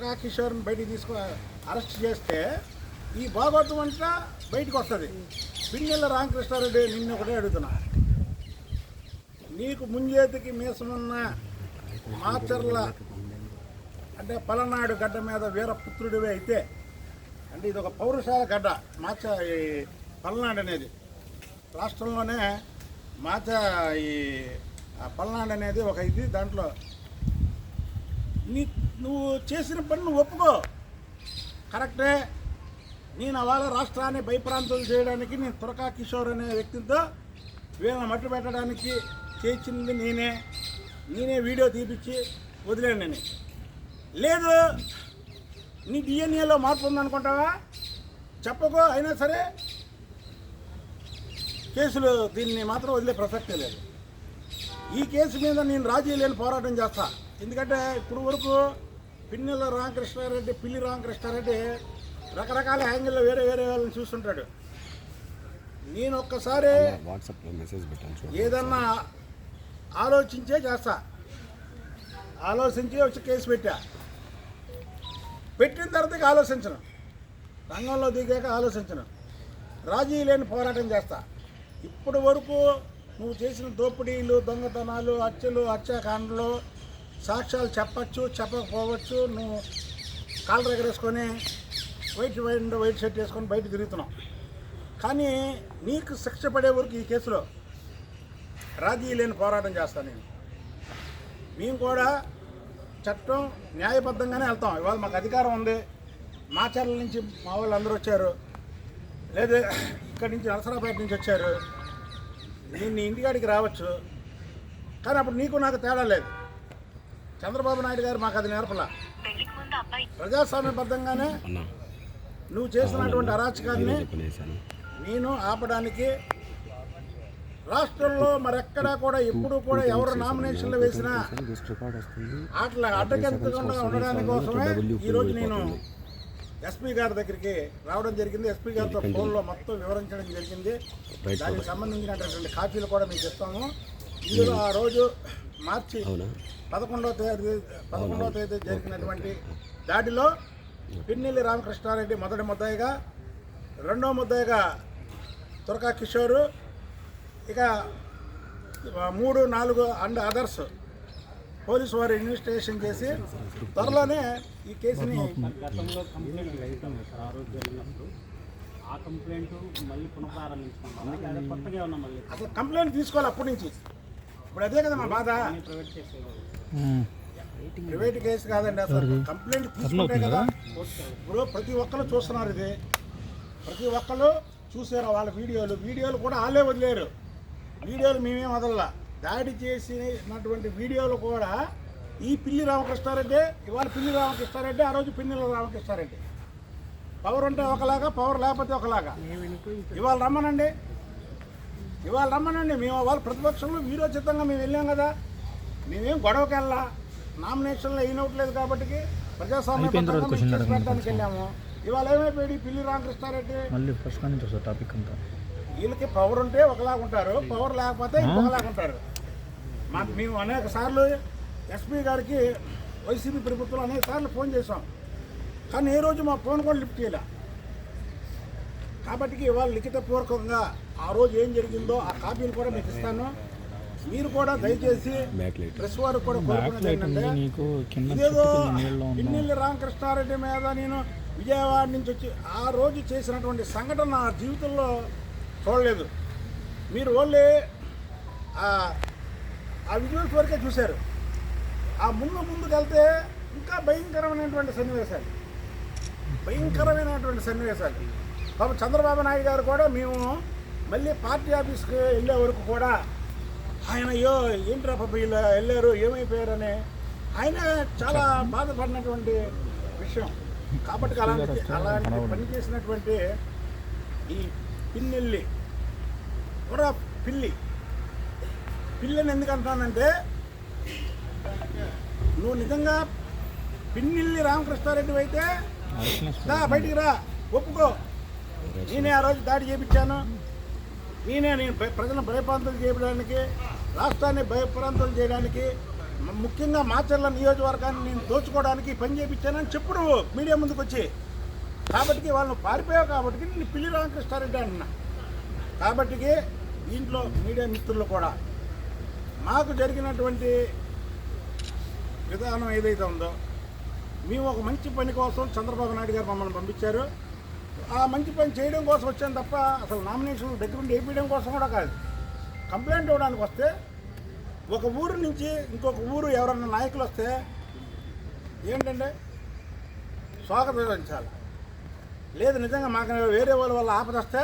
త్వరగా కిషోర్ని బయటికి తీసుకో అరెస్ట్ చేస్తే ఈ భాగవతం అంతా బయటకు వస్తుంది. పిన్నెల రామకృష్ణారెడ్డి నిన్ను ఒకటే అడుగుతున్నా. నీకు ముంజేతికి మీసమున్న మాచర్ల అంటే పలనాడు గడ్డ మీద వీరపుత్రుడివే అయితే అంటే ఇది ఒక పౌరశాల గడ్డ మాచ ఈ పల్నాడు అనేది. రాష్ట్రంలోనే మాచ ఈ పల్నాడు అనేది ఒక ఇది దాంట్లో నీ నువ్వు చేసిన పని నువ్వు ఒప్పుకో. కరెక్టే. నేను అవాళ రాష్ట్రాన్ని భయప్రాంతులు చేయడానికి నేను తురకా కిషోర్ అనే వ్యక్తితో వీళ్ళని మట్టి పెట్టడానికి చేయించింది నేనే. నేనే వీడియో తీపిచ్చి వదిలేను నేను. లేదు నీ డిఎన్ఏలో మార్పు ఉందనుకుంటావా? చెప్పకో అయినా సరే కేసులు దీన్ని మాత్రం వదిలే ప్రసక్తే లేదు. ఈ కేసు మీద నేను రాజీ లేని పోరాటం చేస్తా. ఎందుకంటే ఇప్పుడు వరకు పిన్నెల రామకృష్ణారెడ్డి పిల్లి రామకృష్ణారెడ్డి రకరకాల యాంగిల్లో వేరే వేరే వాళ్ళని చూస్తుంటాడు. నేను ఒక్కసారి వాట్సాప్లో మెసేజ్ పెట్టాను ఏదన్నా ఆలోచించే చేస్తా. ఆలోచించి వచ్చి కేసు పెట్టా. పెట్టిన తర్వాత ఆలోచించను. రంగంలో దిగాక ఆలోచించను. రాజీ లేని పోరాటం చేస్తా. ఇప్పటి వరకు నువ్వు చేసిన దోపిడీలు దొంగతనాలు హత్యలు హత్యాకాండలు సాక్ష్యాలు చెప్పచ్చు చెప్పకపోవచ్చు నువ్వు కాళ్ళు దగ్గరేసుకొని వైట్ వైట్ వైట్ షర్ట్ వేసుకొని బయట తిరుగుతున్నావు. కానీ నీకు శిక్ష పడే వరకు ఈ కేసులో రాజీ లేని పోరాటం చేస్తాను నేను. మేము కూడా చట్టం న్యాయబద్ధంగానే వెళ్తాం. ఇవాళ మాకు అధికారం ఉంది. మాచర్ల నుంచి మా వాళ్ళు అందరూ వచ్చారు. లేదు ఇక్కడి నుంచి నరసరాపేట నుంచి వచ్చారు. నేను నీ ఇంటికాడికి రావచ్చు. కానీ అప్పుడు నీకు నాకు తేడా లేదు. చంద్రబాబు నాయుడు గారు మాకు అది నేర్పలా. ప్రజాస్వామ్యబద్ధంగానే నువ్వు చేసినటువంటి అరాచకాన్ని నేను ఆపడానికి రాష్ట్రంలో మరెక్కడా కూడా ఎప్పుడు కూడా ఎవరు నామినేషన్లు వేసినా అట్లా అడ్డకెత్తకుండా ఉండడానికి కోసమే ఈరోజు నేను ఎస్పీ గారి దగ్గరికి రావడం జరిగింది. ఎస్పీ గారితో ఫోన్లో మొత్తం వివరించడం జరిగింది. దానికి సంబంధించినటువంటి కాపీలు కూడా మీకు ఇస్తాము. ఇందులో ఆ రోజు మార్చి పదకొండవ తేదీ పదకొండవ తేదీ జరిగినటువంటి దాడిలో పిన్నెల్లి రామకృష్ణారెడ్డి మొదటి ముద్దాయిగా రెండో ముద్దాయిగా తురకా కిషోరు ఇక మూడు నాలుగు అండ్ అదర్స్ పోలీసు వారు ఇన్వెస్టిగేషన్ చేసి త్వరలోనే ఈ కేసుని గతంలో కంప్లైంట్ ఆ రోజు జరిగినప్పుడు ఆ కంప్లైంట్ మళ్ళీ పునఃప్రారంభించుకున్నాం అసలు కంప్లైంట్ తీసుకోవాలి అప్పటి నుంచి. ఇప్పుడు అదే కదా మా బాధ. ప్రైవేట్ కేసు కాదండి అసలు. కంప్లైంట్ తీసుకుంటే కదా ఇప్పుడు ప్రతి ఒక్కరు చూస్తున్నారు ఇది. ప్రతి ఒక్కరు చూసారు వాళ్ళ వీడియోలు. వీడియోలు కూడా వాళ్ళే వదిలేరు. వీడియోలు మేమేం వదలలా. దాడి చేసినటువంటి వీడియోలు కూడా ఈ పిల్లి రామకృష్ణారెడ్డి ఇవాళ పిల్లి రామకృష్ణారెడ్డి ఆ రోజు పిన్నెల రామకృష్ణారెడ్డి. పవర్ ఉంటే ఒకలాగా పవర్ లేకపోతే ఒకలాగా. ఇవాళ రమ్మనండి. ఇవాళ రమ్మనండి మేము వాళ్ళు ప్రతిపక్షంలో వీరోచితంగా మేము వెళ్ళాం కదా. మేమేం గొడవకి వెళ్ళా నామినేషన్లో అయినట్లేదు కాబట్టి ప్రజాస్వామ్య పెట్టడానికి వెళ్ళాము. ఇవాళ ఏమైపోయాడు పిల్లి రామకృష్ణారెడ్డి. మళ్ళీ ఫస్ట్ నుంచి వస్తుంది టాపిక్ అంతా. వీళ్ళకి పవర్ ఉంటే ఒకలాగా ఉంటారు పవర్ లేకపోతే ఇంకొకలాగా ఉంటారు. మాకు మేము అనేక సార్లు ఎస్పీ గారికి వైసీపీ ప్రభుత్వం అనేక సార్లు ఫోన్ చేసాం కానీ ఏ రోజు మా ఫోన్ కూడా లిఫ్ట్ చేయలే. కాబట్టి ఇవాళ లిఖితపూర్వకంగా ఆ రోజు ఏం జరిగిందో ఆ కాపీలు కూడా మీకు ఇస్తాను. మీరు కూడా దయచేసి ప్రెస్ వారికి కూడా ఏంటంటే ఇదేదో పిన్నెల్లి రామకృష్ణారెడ్డి మీద నేను విజయవాడ నుంచి వచ్చి ఆ రోజు చేసినటువంటి సంఘటన నా జీవితంలో చూడలేదు. మీరు ఓన్లీ ఆ- ఆ విజువల్స్ వరకే చూశారు. ఆ ముందు ముందుకు వెళ్తే ఇంకా భయంకరమైనటువంటి సన్నివేశాలు. భయంకరమైనటువంటి సన్నివేశాలు. పాపం చంద్రబాబు నాయుడు గారు కూడా మేము మళ్ళీ పార్టీ ఆఫీస్కి వెళ్ళే వరకు కూడా ఆయన అయ్యో ఏంట్రా పాప ఇలా వెళ్ళారు ఏమైపోయారని ఆయన చాలా బాధపడినటువంటి విషయం. కాబట్టి అలాంటి అలాంటి పని చేసినటువంటి ఈ పిన్నెల్లి కూడా పిల్లి. పిల్లని ఎందుకు అంటానంటే నువ్వు నిజంగా పిన్నిల్లి రామకృష్ణారెడ్డి అయితే బయటికి రా ఒప్పుకో. నేనే ఆ రోజు దాడి చేయించాను నేనే నేను ప్రజలను భయప్రాంతం చేయడానికి రాష్ట్రాన్ని భయప్రాంతం చేయడానికి ముఖ్యంగా మాచర్ల నియోజకవర్గాన్ని నేను దోచుకోవడానికి పని చేయించానని చెప్పుడు మీడియా ముందుకు వచ్చి కాబట్టి వాళ్ళు పారిపోయావు కాబట్టి నేను పిల్లి రామకృష్ణారెడ్డి అంటున్నా. కాబట్టి దీంట్లో మీడియా మిత్రులు కూడా మాకు జరిగినటువంటి విధానం ఏదైతే ఉందో మేము ఒక మంచి పని కోసం చంద్రబాబు నాయుడు గారు మమ్మల్ని పంపించారు. ఆ మంచి పని చేయడం కోసం వచ్చాను తప్ప అసలు నామినేషన్ దగ్గరుండి వేయడం కోసం కూడా కాదు. కంప్లైంట్ ఇవ్వడానికి వస్తే ఒక ఊరు నుంచి ఇంకొక ఊరు ఎవరన్నా నాయకులు వస్తే ఏంటంటే స్వాగతించాలి లేదు నిజంగా మాకు వేరే వాళ్ళ వల్ల ఆపదొస్తే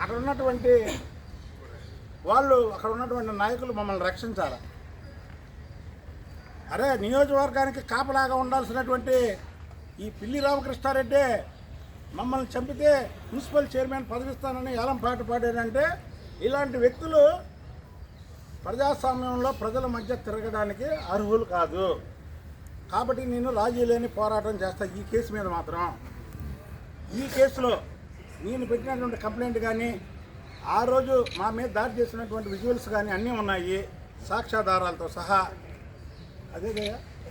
అక్కడ ఉన్నటువంటి వాళ్ళు అక్కడ ఉన్నటువంటి నాయకులు మమ్మల్ని రక్షించాలి. అరే నియోజకవర్గానికి కాపలాగా ఉండాల్సినటువంటి ఈ పిల్లి రామకృష్ణారెడ్డి మమ్మల్ని చంపితే మున్సిపల్ చైర్మన్ పదవిస్తానని ఏలం పాట పాడారంటే ఇలాంటి వ్యక్తులు ప్రజాస్వామ్యంలో ప్రజల మధ్య తిరగడానికి అర్హులు కాదు. కాబట్టి నేను రాజీ లేని పోరాటం చేస్తా ఈ కేసు మీద మాత్రం. ఈ కేసులో నేను పెట్టినటువంటి కంప్లైంట్ కానీ ఆ రోజు మా మీద దాడి చేసినటువంటి విజువల్స్ కానీ అన్నీ ఉన్నాయి సాక్ష్యాధారాలతో సహా. అదే